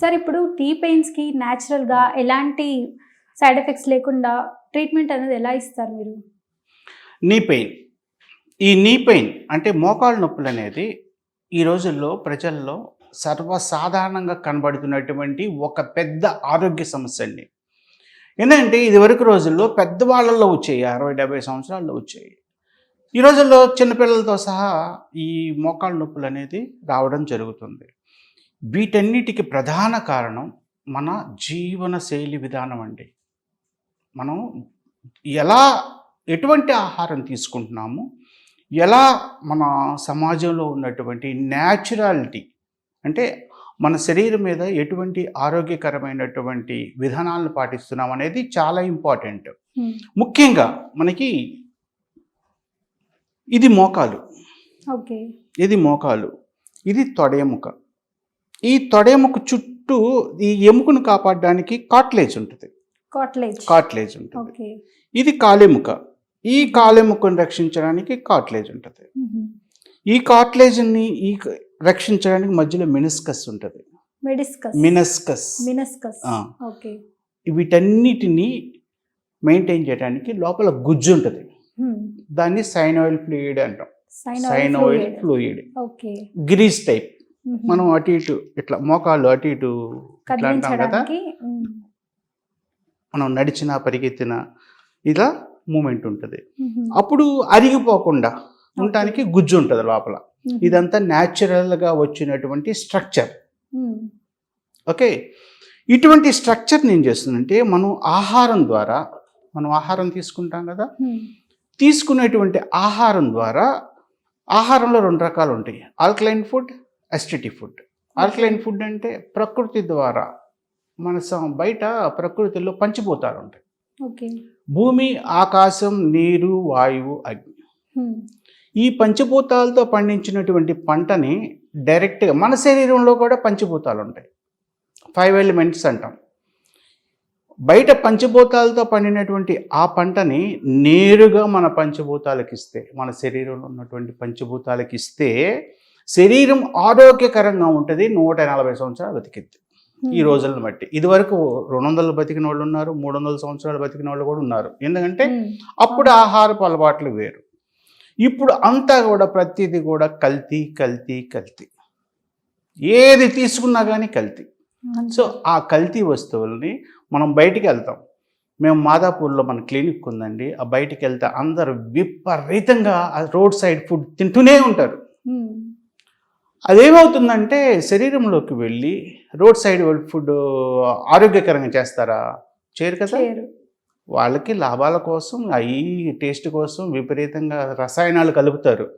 Sir ఇప్పుడు tea పెయిన్స్కి న్యాచురల్గా ఎలాంటి సైడ్ ఎఫెక్ట్స్ లేకుండా ట్రీట్మెంట్ అనేది ఎలా ఇస్తారు మీరు? నీ పెయిన్ ఈ నీ పెయిన్ అంటే మోకాళ్ళ నొప్పులు అనేది ఈ రోజుల్లో ప్రజల్లో సర్వసాధారణంగా కనబడుతున్నటువంటి ఒక పెద్ద ఆరోగ్య సమస్య అండి. ఎందుకంటే ఇదివరకు రోజుల్లో పెద్దవాళ్ళల్లో వచ్చాయి అరవై డెబ్బై సంవత్సరాల్లో వచ్చాయి. ఈ రోజుల్లో చిన్నపిల్లలతో సహా ఈ మోకాళ్ళ నొప్పులు అనేది రావడం జరుగుతుంది. వీటన్నిటికి ప్రధాన కారణం మన జీవన శైలి విధానం అండి. మనం ఎలా ఎటువంటి ఆహారం తీసుకుంటున్నాము ఎలా మన సమాజంలో ఉన్నటువంటి న్యాచురాలిటీ అంటే మన శరీరం మీద ఎటువంటి ఆరోగ్యకరమైనటువంటి విధానాలను పాటిస్తున్నాం అనేది చాలా ఇంపార్టెంట్. ముఖ్యంగా మనకి ఇది మోకాలు. ఓకే. ఇది మోకాలు. ఇది తొడెముక ఈ తొడెముక చుట్టూ ఈ ఎముకను కాపాడడానికి కాట్లేజ్ ఉంటుంది. కాట్లేజ్ కాట్లేజ్ ఉంటుంది. ఇది కాలెముక. ఈ కాలెముకను రక్షించడానికి కాట్లేజ్ ఉంటుంది. ఈ కాట్లేజ్ని ఈ రక్షించడానికి మధ్యలో మినిస్కస్ ఉంటుంది. మినస్కస్. మినస్కస్. వీటన్నిటిని మెయింటైన్ చేయడానికి లోపల గుజ్జు ఉంటుంది. దాన్ని సైనోయిల్ ఫ్లూయిడ్ అంటాం. Synovial fluid. Grease type. మనం అటు ఇటు ఇట్లా మోకాళ్ళు అటు ఇటు ఇట్లా అంటాం కదా. మనం నడిచినా పరిగెత్తినా ఇలా మూమెంట్ ఉంటుంది. అప్పుడు అరిగిపోకుండా ఉండటానికి గుజ్జు ఉంటుంది లోపల. ఇదంతా న్యాచురల్గా వచ్చినటువంటి స్ట్రక్చర్. ఓకే ఇటువంటి స్ట్రక్చర్ని ఏం చేస్తుందంటే మనం ఆహారం ద్వారా మనం ఆహారం తీసుకుంటాం కదా. తీసుకునేటువంటి ఆహారం ద్వారా ఆహారంలో రెండు రకాలు ఉంటాయి alkaline food acidity food alkaline food అంటే ప్రకృతి ద్వారా మన బయట ప్రకృతిలో పంచిపోతారు ఉంటాయి ఓకే భూమి ఆకాశం నీరు వాయువు అగ్ని. మ్మ్. ఈ పంచభూతాలతో పండించినటువంటి పంటని డైరెక్ట్గా మన శరీరంలో కూడా పంచభూతాలు ఉంటాయి ఫైవ్ ఎలిమెంట్స్ అంటాం. బయట పంచభూతాలతో పండినటువంటి ఆ పంటని నేరుగా మన పంచభూతాలకు ఇస్తే మన శరీరంలో ఉన్నటువంటి పంచభూతాలకు ఇస్తే శరీరం ఆరోగ్యకరంగా ఉంటుంది నూట నలభై సంవత్సరాలు బతికిద్ది. ఈ రోజులను బట్టి. ఇదివరకు రెండు వందలు బతికిన వాళ్ళు ఉన్నారు మూడు వందల సంవత్సరాలు బతికిన వాళ్ళు కూడా ఉన్నారు. ఎందుకంటే మ్మ్. అప్పుడు ఆహారపు అలవాట్లు వేరు. ఇప్పుడు అంతా కూడా ప్రతిదీ కూడా కల్తీ కల్తీ కల్తీ. ఏది తీసుకున్నా కానీ కల్తీ. సో ఆ కల్తీ వస్తువుల్ని మనం బయటికి వెళ్తాం. మేము మాదాపూర్లో మన క్లినిక్ ఉందండి. ఆ బయటికి వెళ్తే అందరూ విపరీతంగా రోడ్ సైడ్ ఫుడ్ తింటూనే ఉంటారు. మ్మ్. అదేమవుతుందంటే శరీరంలోకి వెళ్ళి రోడ్ సైడ్ ఫుడ్ ఆరోగ్యకరంగా చేస్తారా? చేయరు కదా? వాళ్ళకి లాభాల కోసం అవి టేస్ట్ కోసం విపరీతంగా రసాయనాలు కలుపుతారు.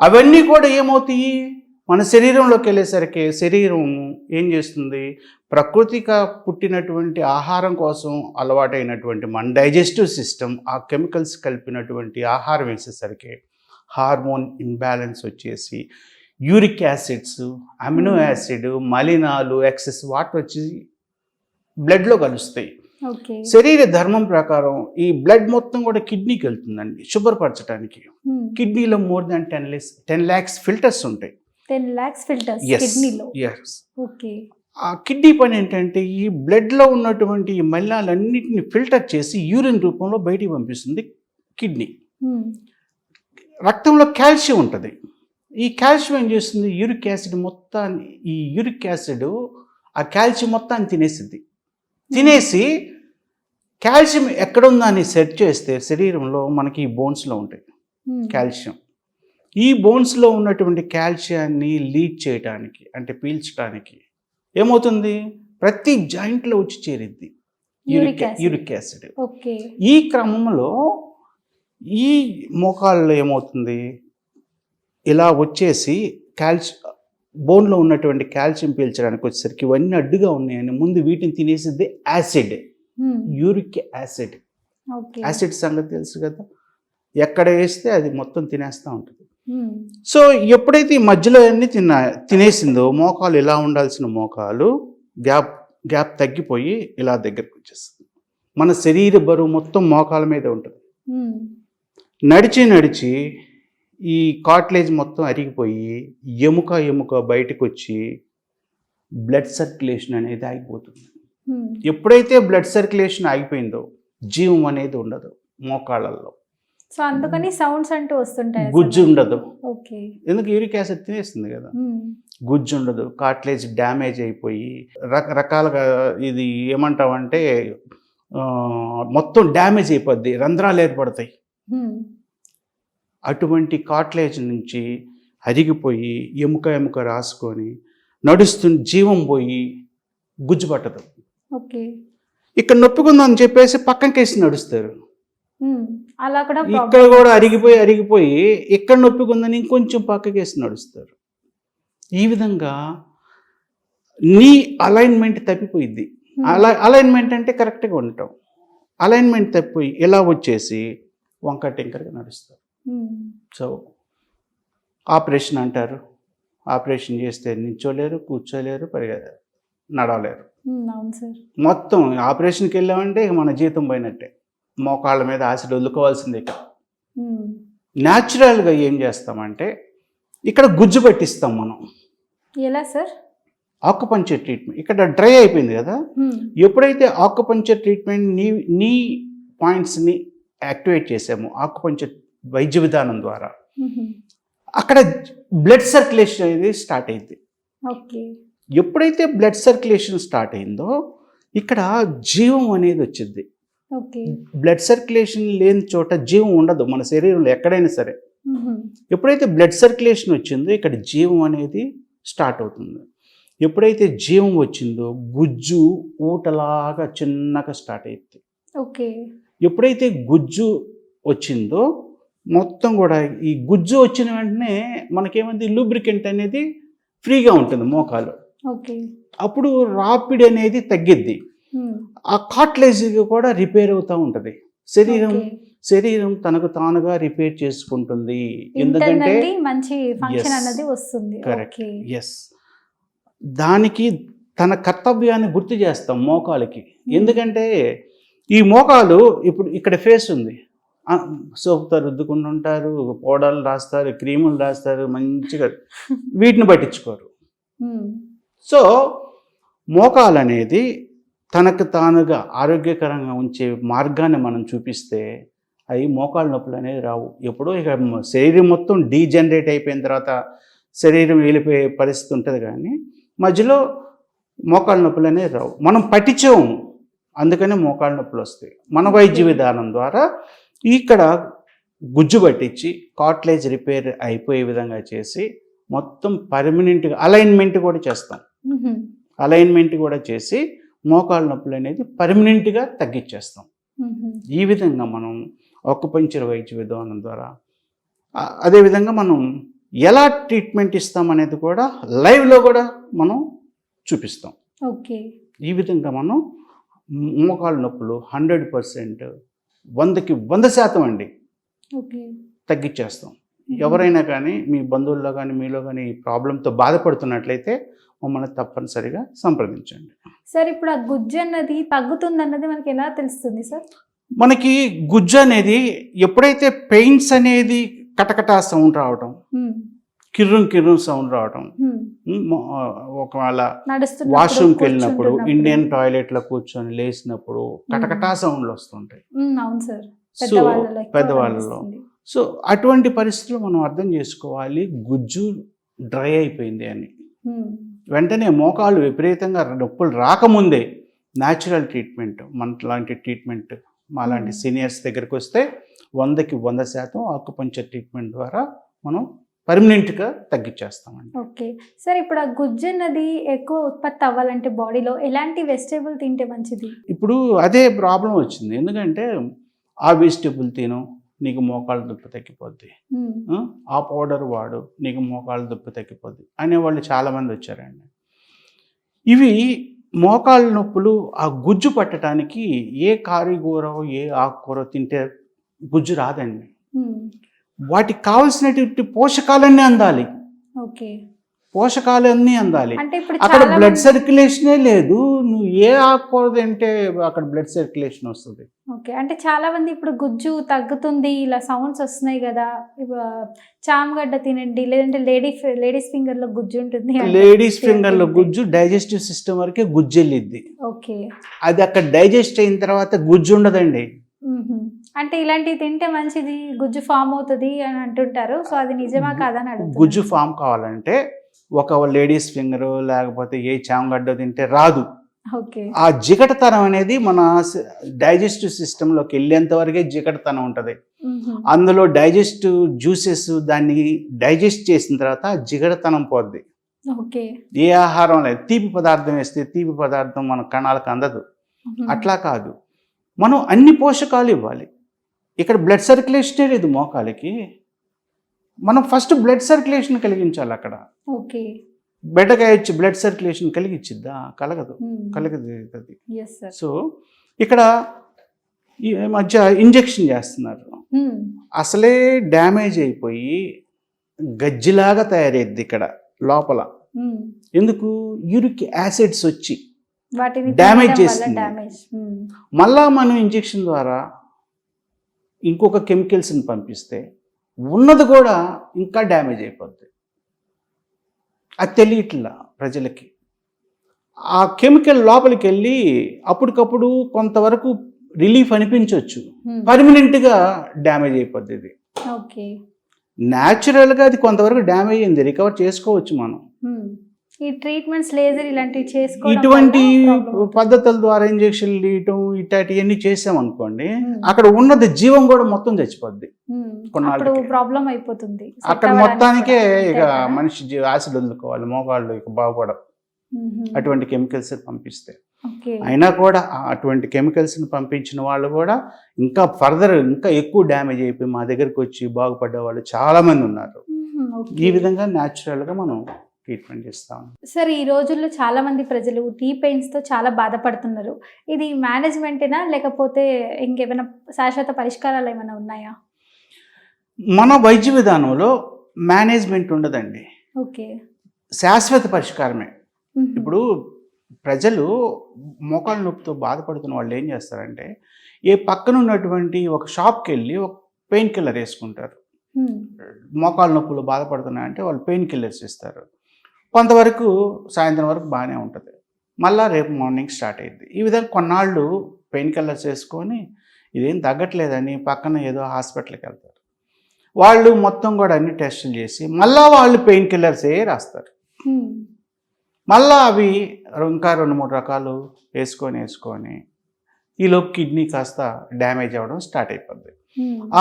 అవన్నీ కూడా ఏమవుతాయి? మన శరీరంలోకి వెళ్ళేసరికి శరీరం ఏం చేస్తుంది? ప్రకృతిగా పుట్టినటువంటి ఆహారం కోసం అలవాటైనటువంటి మన డైజెస్టివ్ సిస్టమ్ ఆ కెమికల్స్ కలిపినటువంటి ఆహారం వేసేసరికి హార్మోన్ ఇంబ్యాలెన్స్ వచ్చేసి uric acids amino Hmm. Acid మలినాలు ఎక్సెస్ వాటర్ వచ్చి బ్లడ్లో కలుస్తాయి. శరీర ధర్మం ప్రకారం ఈ బ్లడ్ మొత్తం కూడా కిడ్నీకి వెళ్తుందండి శుభ్రపరచడానికి కిడ్నీలో more than ten less ten lakhs filters ఉంటాయి. టెన్ ఫిల్టర్స్ ఎస్ కిడ్నీలో? ఓకే. ఆ కిడ్నీ పని ఏంటంటే ఈ బ్లడ్లో ఉన్నటువంటి ఈ మలినాలన్నింటిని ఫిల్టర్ చేసి యూరిన్ రూపంలో బయటికి పంపిస్తుంది కిడ్నీ. మ్మ్. రక్తంలో కాల్షియం ఉంటుంది. ఈ కాల్షియం ఏం చేస్తుంది? యూరిక్ యాసిడ్ మొత్తాన్ని ఈ యూరిక్ యాసిడ్ ఆ కాల్షియం మొత్తాన్ని తినేసిద్ది. తినేసి కాల్షియం ఎక్కడుందా అని సెర్చ్ చేస్తే శరీరంలో మనకి ఈ బోన్స్లో ఉంటాయి. కాల్షియం. ఈ బోన్స్లో ఉన్నటువంటి కాల్షియాన్ని లీడ్ చేయడానికి అంటే పీల్చడానికి ఏమవుతుంది? ప్రతి జాయింట్లో వచ్చి చేరిద్ది. యూరిక్. Uric acid. ఓకే. ఈ క్రమంలో ఈ మోకాల్లో ఏమవుతుంది? ఇలా వచ్చేసి కాల్షి బోన్లో ఉన్నటువంటి కాల్షియం పీల్చడానికి వచ్చేసరికి ఇవన్నీ అడ్డుగా ఉన్నాయని ముందు వీటిని తినేసిద్ది యాసిడ్. Uric acid. యాసిడ్ సంగతి తెలుసు కదా? ఎక్కడ వేస్తే అది మొత్తం తినేస్తూ ఉంటుంది. సో ఎప్పుడైతే ఈ మధ్యలో అన్ని తిన్న తినేసిందో మోకాలు ఇలా ఉండాల్సిన మోకాలు గ్యాప్ గ్యాప్ తగ్గిపోయి ఇలా దగ్గరకు వచ్చేస్తుంది. మన శరీర బరువు మొత్తం మోకాల మీద ఉంటుంది. నడిచి నడిచి ఈ కాట్లేజ్ మొత్తం అరిగిపోయి ఎముక ఎముక బయటకు వచ్చి బ్లడ్ సర్క్యులేషన్ అనేది ఆగిపోతుంది. ఉమ్, ఎప్పుడైతే బ్లడ్ సర్క్యులేషన్ ఆగిపోయిందో జీవం అనేది ఉండదు మోకాళ్ళల్లో. సో అందుకని సౌండ్స్ అంటూ వస్తుంటాయి గుజ్జు ఉండదు. ఓకే ఎందుకు యూరిక్ యాసిడ్ తినేస్తుంది కదా. ఉమ్, గుజ్జు ఉండదు కార్ట్లేజ్ డ్యామేజ్ అయిపోయి రకరకాలుగా ఇది ఏమంటామంటే మొత్తం డ్యామేజ్ అయిపోద్ది రంధ్రాలు ఏర్పడతాయి. ఉమ్, అటువంటి కార్ట్లేజ్ నుంచి అరిగిపోయి ఎముక ఎముక రాసుకొని నడుస్తు జీవం పోయి గుజ్జు పట్టదు ఓకే. ఇక్కడ నొప్పికుందని చెప్పేసి పక్కనకేసి నడుస్తారు. అలా కూడా ఇక్కడ కూడా అరిగిపోయి అరిగిపోయి ఇక్కడ నొప్పికుందని ఇంకొంచెం పక్కకేసి నడుస్తారు. ఈ విధంగా నీ అలైన్మెంట్ తప్పిపోయింది అలై అలైన్మెంట్ అంటే కరెక్ట్గా ఉండటం. అలైన్మెంట్ తప్పిపోయి ఇలా వచ్చేసి వంక టింకర్గా నడుస్తారు. సో ఆపరేషన్ అంటారు. ఆపరేషన్ చేస్తే నిల్చోలేరు కూర్చోలేరు పరిగె నడవలేరు. సార్ మొత్తం ఆపరేషన్కి వెళ్ళామంటే ఇక మన జీతం పోయినట్టే. మోకాళ్ళ మీద ఆసిడ్ వదులుకోవాల్సిందే ఇక. న్యాచురల్గా ఏం చేస్తామంటే ఇక్కడ గుజ్జు పట్టిస్తాం మనం. ఎలా సార్ ఆకుపంచర్ ట్రీట్మెంట్ ఇక్కడ డ్రై అయిపోయింది కదా. ఎప్పుడైతే ఆకుపంచర్ ట్రీట్మెంట్ నీ నీ పాయింట్స్ని యాక్టివేట్ చేసామో ఆకుపంచర్ వైద్య విధానం ద్వారా. అక్కడ బ్లడ్ సర్క్యులేషన్ అనేది స్టార్ట్ అయింది. ఓకే. ఎప్పుడైతే బ్లడ్ సర్క్యులేషన్ స్టార్ట్ అయిందో ఇక్కడ జీవం అనేది వచ్చింది. బ్లడ్ సర్క్యులేషన్ లేని చోట జీవం ఉండదు మన శరీరంలో ఎక్కడైనా సరే. ఎప్పుడైతే బ్లడ్ సర్క్యులేషన్ వచ్చిందో ఇక్కడ జీవం అనేది స్టార్ట్ అవుతుంది. ఎప్పుడైతే జీవం వచ్చిందో గుజ్జు ఊటలాగా చిన్నగా స్టార్ట్ అయింది ఓకే. ఎప్పుడైతే గుజ్జు వచ్చిందో మొత్తం కూడా ఈ గుజ్జు వచ్చిన వెంటనే మనకేమైంది లూబ్రికెంట్ అనేది ఫ్రీగా ఉంటుంది మోకాలు ఓకే. అప్పుడు రాపిడ్ అనేది తగ్గిద్ది. ఆ కాట్లేజ్ కూడా రిపేర్ అవుతూ ఉంటుంది. శరీరం. శరీరం తనకు తానుగా రిపేర్ చేసుకుంటుంది. ఎందుకంటే మంచి ఫంక్షన్. అన్నది వస్తుంది. కరెక్ట్ ఎస్ దానికి తన కర్తవ్యాన్ని గుర్తు చేస్తాం మోకాలకి. ఎందుకంటే ఈ మోకాలు ఇప్పుడు ఇక్కడ ఫేస్ ఉంది. సోపుతో రుద్దుకుంటూ ఉంటారు పౌడర్లు రాస్తారు క్రీములు రాస్తారు మంచిగా వీటిని పట్టించుకోరు. సో మోకాలు అనేది తనకు తానుగా ఆరోగ్యకరంగా ఉంచే మార్గాన్ని మనం చూపిస్తే అవి మోకాలు నొప్పులు అనేవి రావు. ఎప్పుడో ఇక శరీరం మొత్తం డీజనరేట్ అయిపోయిన తర్వాత శరీరం వెళ్ళిపోయే పరిస్థితి ఉంటుంది కానీ మధ్యలో మోకాలు నొప్పులు అనేవి రావు. మనం పట్టించాము. అందుకనే మోకాలు నొప్పులు వస్తాయి. మన వైద్య విధానం ద్వారా ఇక్కడ గుజ్జు పట్టించి కాట్లేజ్ రిపేర్ అయిపోయే విధంగా చేసి మొత్తం పర్మనెంట్గా అలైన్మెంట్ కూడా చేస్తాం. అలైన్మెంట్ కూడా చేసి మోకాళ్ళ నొప్పులు అనేది పర్మనెంట్గా తగ్గించేస్తాం. ఈ విధంగా మనం ఒక్కపంచర్ వైద్య విధానం ద్వారా అదేవిధంగా మనం ఎలా ట్రీట్మెంట్ ఇస్తాం అనేది కూడా లైవ్లో కూడా మనం చూపిస్తాం. ఓకే. ఈ విధంగా మనం మోకాళ్ళ నొప్పులు హండ్రెడ్ పర్సెంట్ వందకి వంద శాతం అండి. ఓకే. తగ్గించేస్తాం ఎవరైనా కానీ మీ బంధువుల్లో కానీ మీలో కానీ ఈ ప్రాబ్లంతో బాధపడుతున్నట్లయితే మమ్మల్ని తప్పనిసరిగా సంప్రదించండి. సార్ ఇప్పుడు ఆ గుజ్జు అన్నది తగ్గుతుంది అన్నది మనకి ఎలా తెలుస్తుంది సార్? మనకి గుజ్జు అనేది ఎప్పుడైతే పెయిన్స్ అనేది కటకటా సౌండ్ రావటం కిర్రం కిర్రం సౌండ్ రావటం. ఒకవేళ వాష్రూమ్కి వెళ్ళినప్పుడు. ఇండియన్ టాయిలెట్లో కూర్చొని లేచినప్పుడు కటకటా సౌండ్లు వస్తుంటాయి. సో పెద్దవాళ్ళలో. సో అటువంటి పరిస్థితులు మనం అర్థం చేసుకోవాలి. గుజ్జు డ్రై అయిపోయింది అని. వెంటనే మోకాళ్ళు విపరీతంగా నొప్పులు రాకముందే న్యాచురల్ ట్రీట్మెంట్ మన లాంటి ట్రీట్మెంట్ మా లాంటి. సీనియర్స్ దగ్గరికి వస్తే వందకి వంద శాతం ఆకుపంచర్ ట్రీట్మెంట్ ద్వారా మనం పర్మనెంట్గా తగ్గించేస్తామండి. ఓకే. సార్ ఇప్పుడు ఆ గుజ్జు అన్నది ఎక్కువ ఉత్పత్తి అవ్వాలంటే బాడీలో ఎలాంటి వెజిటేబుల్ తింటే మంచిది? ఇప్పుడు అదే ప్రాబ్లం వచ్చింది. ఎందుకంటే ఆ వెజిటబుల్ తిను నీకు మోకాళ్ళ నొప్పి తగ్గిపోద్ది. ఆ, పౌడర్ వాడు నీకు మోకాళ్ళ నొప్పి తగ్గిపోద్ది అనేవాళ్ళు చాలామంది వచ్చారండి. ఇవి మోకాళ్ళ నొప్పులు ఆ గుజ్జు పట్టడానికి ఏ కారీగూర ఏ ఆకుకూర తింటే గుజ్జు రాదండి. వాటికి కావలసినటువంటి పోషకాలన్నీ అందాలి. ఓకే. పోషకాలన్నీ అందాలి. అంటే ఇప్పుడు అక్కడ చాలా బ్లడ్ సర్క్యులేషనే లేదు. నువ్వు ఏ ఆకూడదు అంటే అక్కడ బ్లడ్ సర్క్యులేషన్ వస్తుంది. ఓకే. అంటే చాలా మంది ఇప్పుడు గుజ్జు తగ్గుతుంది ఇలా సౌండ్స్ వస్తున్నాయి కదా. చామగడ్డ తినండి లేదంటే లేడీ లేడీస్ ఫింగర్లో గుజ్జు ఉంటుంది. లేడీస్ ఫింగర్లో. గుజ్జు డైజెస్టివ్ సిస్టమ్ వరకే గుజ్జు వెళ్ళిద్ది ఓకే. అది అక్కడ డైజెస్ట్ అయిన తర్వాత గుజ్జు ఉండదండి. అంటే ఇలాంటివి తింటే మంచిది గుజ్జు ఫామ్ అవుతుంది అని అంటుంటారు. సో అది నిజమా కాదని అడుగుతున్నాను. గుజ్జు ఫామ్ కావాలంటే ఒక లేడీస్ ఫింగర్ లేకపోతే ఏ చామగడ్డ తింటే రాదు. ఓకే. ఆ జిగటతనం అనేది మన డైజెస్టివ్ సిస్టంలోకి వెళ్ళేంత వరకే జిగటతనం ఉంటుంది. అందులో డైజెస్టివ్ జ్యూసెస్ దాన్ని డైజెస్ట్ చేసిన తర్వాత జిగటతనం పోద్ది. ఓకే. ఏ ఆహారం లేదు. తీపి పదార్థం వేస్తే తీపి పదార్థం మన కణాలకు అందదు. అట్లా కాదు. మనం అన్ని పోషకాలు ఇవ్వాలి. ఇక్కడ బ్లడ్ సర్క్యులేషనే లేదు మోకాలకి. మనం ఫస్ట్ బ్లడ్ సర్క్యులేషన్ కలిగించాలి అక్కడ. ఓకే. వచ్చి బ్లడ్ సర్క్యులేషన్ కలిగించిద్దా కలగదు. కలగదు సో ఇక్కడ ఈ మధ్య ఇంజెక్షన్ చేస్తున్నారు. అసలే డ్యామేజ్ అయిపోయి గజ్జిలాగా తయారైద్ది ఇక్కడ లోపల. ఎందుకు? యూరిక్ యాసిడ్స్ వచ్చి వల్ల చేస్తుంది. డ్యామేజ్ మళ్ళా మనం ఇంజెక్షన్ ద్వారా ఇంకొక కెమికల్స్ని పంపిస్తే ఉన్నది కూడా ఇంకా డ్యామేజ్ అయిపోద్ది. అది తెలియట్లా ప్రజలకి. ఆ కెమికల్ లోపలికి వెళ్ళి అప్పటికప్పుడు కొంతవరకు రిలీఫ్ అనిపించవచ్చు పర్మనెంట్గా డ్యామేజ్ అయిపోద్ది ఇది. ఓకే. న్యాచురల్గా అది కొంతవరకు డ్యామేజ్ అయింది. రికవర్ చేసుకోవచ్చు మనం. ఈ ట్రీట్మెంట్స్ లేజర్ ఇలాంటివి చేసుకోవడం ఇటువంటి. పద్ధతుల ద్వారా ఇంజక్షన్లు ఇయటం ఇట్లాంటివన్నీ చేసామనుకోండి Hmm. అక్కడ ఉన్నది జీవం కూడా మొత్తం చచ్చిపోద్ది Hmm. కొన్నాళ్ళకి. అప్పుడు ప్రాబ్లం అయిపోతుంది అక్కడ మొత్తానికే. ఇక? మనిషి యాసిడ్ వదులుకోవాలి మోకాళ్ళు ఇక బాగుపడవు మ్మ్. అటువంటి కెమికల్స్ పంపిస్తే అయినా కూడా అటువంటి కెమికల్స్ని పంపించిన వాళ్ళు కూడా ఇంకా ఫర్దర్ ఇంకా ఎక్కువ డ్యామేజ్ అయిపోయి మా దగ్గరికి వచ్చి బాగుపడ్డ వాళ్ళు చాలా మంది ఉన్నారు. ఓకే. ఈ విధంగా న్యాచురల్గా మనం ట్రీట్మెంట్ ఇస్తాం సార్ ఈ రోజుల్లో చాలా మంది ప్రజలు టీ పెయిన్స్తో చాలా బాధపడుతున్నారు. ఇది మేనేజ్మెంటేనా? లేకపోతే ఇంకేమైనా శాశ్వత పరిష్కారాలు ఏమైనా ఉన్నాయా? మన వైద్య విధానంలో మేనేజ్మెంట్ ఉండదండి. ఓకే. శాశ్వత పరిష్కారమే. ఇప్పుడు ప్రజలు మోకాళ్ళ నొప్పితో బాధపడుతున్న వాళ్ళు ఏం చేస్తారంటే ఏ పక్కన ఉన్నటువంటి ఒక షాప్కి వెళ్ళి ఒక పెయిన్ కిల్లర్ వేసుకుంటారు. మోకాళ్ళ నొప్పులు బాధపడుతున్నాయంటే వాళ్ళు పెయిన్ కిల్లర్స్ ఇస్తారు. కొంతవరకు సాయంత్రం వరకు బాగానే ఉంటుంది. మళ్ళా రేపు మార్నింగ్ స్టార్ట్ అయ్యింది ఈ విధంగా కొన్నాళ్ళు పెయిన్ కిల్లర్స్ వేసుకొని ఇదేం తగ్గట్లేదని పక్కన ఏదో హాస్పిటల్కి వెళ్తారు. వాళ్ళు మొత్తం కూడా అన్ని టెస్టులు చేసి మళ్ళా వాళ్ళు పెయిన్ కిల్లర్సే రాస్తారు. మళ్ళా అవి ఇంకా రెండు మూడు రకాలు వేసుకొని వేసుకొని ఈలోపు కిడ్నీ కాస్త డ్యామేజ్ అవ్వడం స్టార్ట్ అయిపోద్ది.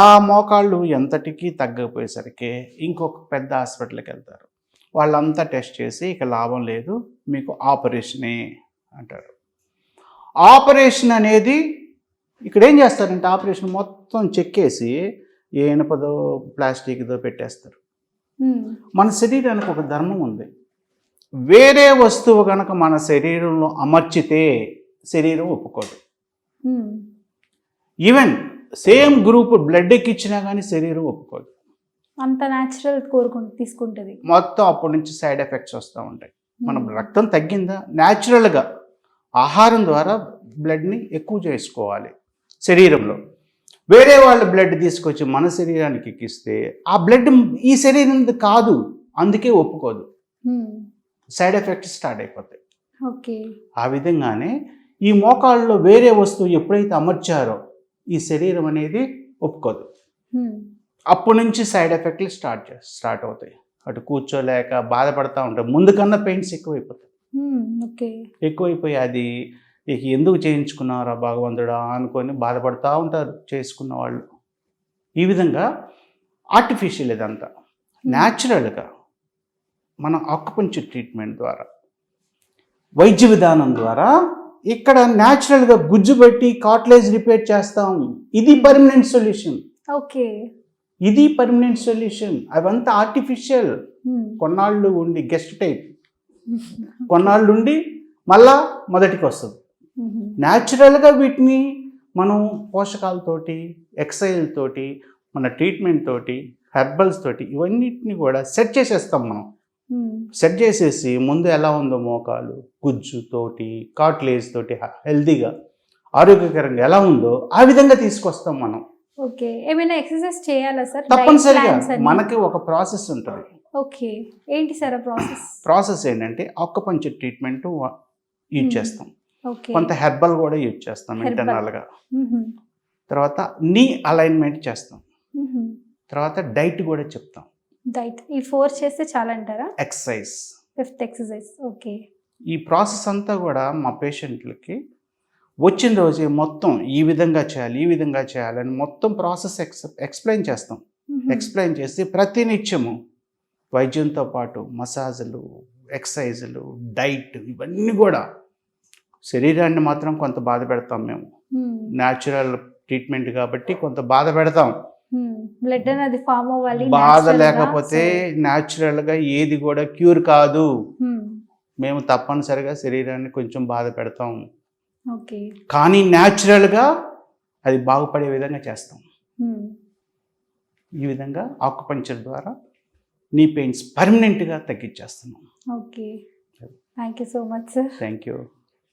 ఆ మోకాళ్ళు ఎంతటికి తగ్గపోయేసరికి ఇంకొక పెద్ద హాస్పిటల్కి వెళ్తారు. వాళ్ళంతా టెస్ట్ చేసి ఇక లాభం లేదు మీకు ఆపరేషనే అంటారు ఆపరేషన్ అనేది ఇక్కడ ఏం చేస్తారంటే ఆపరేషన్ మొత్తం చెక్కేసి ఏ ఇనపదో ప్లాస్టిక్దో పెట్టేస్తారు. మన శరీరానికి ఒక ధర్మం ఉంది. వేరే వస్తువు కనుక మన శరీరంలో అమర్చితే శరీరం ఒప్పుకోదు. ఈవెన్ సేమ్ గ్రూప్ బ్లడ్ ఎక్కిచ్చినా కానీ శరీరం ఒప్పుకోదు. అంత న్యాచురల్ కోరుకు తీసుకుంటుంది. మొత్తం అప్పటి నుంచి సైడ్ ఎఫెక్ట్స్ వస్తూ ఉంటాయి. మనం రక్తం తగ్గిందా? న్యాచురల్గా ఆహారం ద్వారా బ్లడ్ని ఎక్కువ చేసుకోవాలి. శరీరంలో. వేరే వాళ్ళ బ్లడ్ తీసుకొచ్చి మన శరీరానికి ఎక్కిస్తే ఆ బ్లడ్ ఈ శరీరం కాదు. అందుకే ఒప్పుకోదు. సైడ్ ఎఫెక్ట్స్ స్టార్ట్ అయిపోతాయి. ఓకే ఆ విధంగానే ఈ మోకాళ్ళలో వేరే వస్తువు ఎప్పుడైతే అమర్చారో ఈ శరీరం అనేది ఒప్పుకోదు. మ్మ్. అప్పటి నుంచి సైడ్ ఎఫెక్ట్లు స్టార్ట్ చే స్టార్ట్ అవుతాయి. అటు కూర్చోలేక బాధపడతా ఉంటాయి ముందు కన్నా పెయిన్స్ ఎక్కువైపోతాయి. ఎక్కువైపోయి అది ఇక ఎందుకు చేయించుకున్నారా భగవంతుడా అనుకొని బాధపడతా ఉంటారు చేసుకున్న వాళ్ళు. ఈ విధంగా ఆర్టిఫిషియల్ ఇదంతా. న్యాచురల్గా మన ఆక్యుపంచర్ ట్రీట్మెంట్ ద్వారా వైద్య విధానం ద్వారా ఇక్కడ న్యాచురల్గా గుజ్జు పెట్టి కాట్లేజ్ రిపేర్ చేస్తాం. ఇది పర్మనెంట్ సొల్యూషన్ ఓకే. ఇది పర్మనెంట్ సొల్యూషన్ అవంతా ఆర్టిఫిషియల్ మ్మ్. కొన్నాళ్ళు ఉండి గెస్ట్ టైప్ కొన్నాళ్ళు ఉండి మళ్ళా మొదటికి వస్తుంది. న్యాచురల్గా వీటిని మనం పోషకాలతోటి ఎక్సైజ్ తోటి మన ట్రీట్మెంట్ తోటి హెర్బల్స్ తోటి ఇవన్నిటిని కూడా సెట్ చేసేస్తాం మనం. సెట్ చేసేసి ముందు ఎలా ఉందో మోకాలు గుజ్జు తోటి కాట్లేజ్ తోటి హెల్తీగా ఆరోగ్యకరంగా ఎలా ఉందో ఆ విధంగా తీసుకొస్తాం మనం. ఓకే. ఏమైనా ఎక్సర్సైజ్ చేయాలా సార్? తప్పనిసరిగా మనకి ఒక ప్రాసెస్ ఉంటుంది. ఓకే. ఏంటి సార్ ఆ ప్రాసెస్? ప్రాసెస్ ఏంటంటే ఆక్యుపంచర్ ట్రీట్మెంట్ యూజ్. చేస్తాం. ఓకే. కొంత హెర్బల్ కూడా యూజ్ చేస్తాం. ఇంటర్నల్గా. తర్వాత నీ అలైన్మెంట్ చేస్తాం. తర్వాత డైట్ కూడా చెప్తాం. డైట్. ఈ ఫోర్ చేస్తే చాలా అంటారా? ఎక్సర్సైజ్. Fifth exercise. ఓకే. ఈ ప్రాసెస్ అంతా కూడా మా పేషెంట్లకి వచ్చిన రోజే మొత్తం ఈ విధంగా చేయాలి ఈ విధంగా చేయాలని మొత్తం ప్రాసెస్ ఎక్స్ ఎక్స్ప్లెయిన్ చేస్తాం. ఎక్స్ప్లెయిన్ చేసి ప్రతినిత్యము వైద్యంతో పాటు మసాజులు ఎక్సర్సైజులు డైట్ ఇవన్నీ కూడా శరీరాన్ని మాత్రం కొంత బాధ పెడతాం మేము. న్యాచురల్ ట్రీట్మెంట్ కాబట్టి కొంత బాధ పెడతాం. బ్లడ్ అనేది ఫామ్ అవ్వాలి బాధ. లేకపోతే న్యాచురల్గా ఏది కూడా క్యూర్ కాదు. మేము తప్పనిసరిగా శరీరాన్ని కొంచెం బాధ పెడతాం. కానీ న్యాచురల్గా అది బాగుపడే విధంగా చేస్తాం. ఈ విధంగా ఆకుపంచర్ ద్వారా నీ పెయిన్స్ పర్మనెంట్గా తగ్గించేస్తున్నాం. Okay. Thank you so much sir. Thank you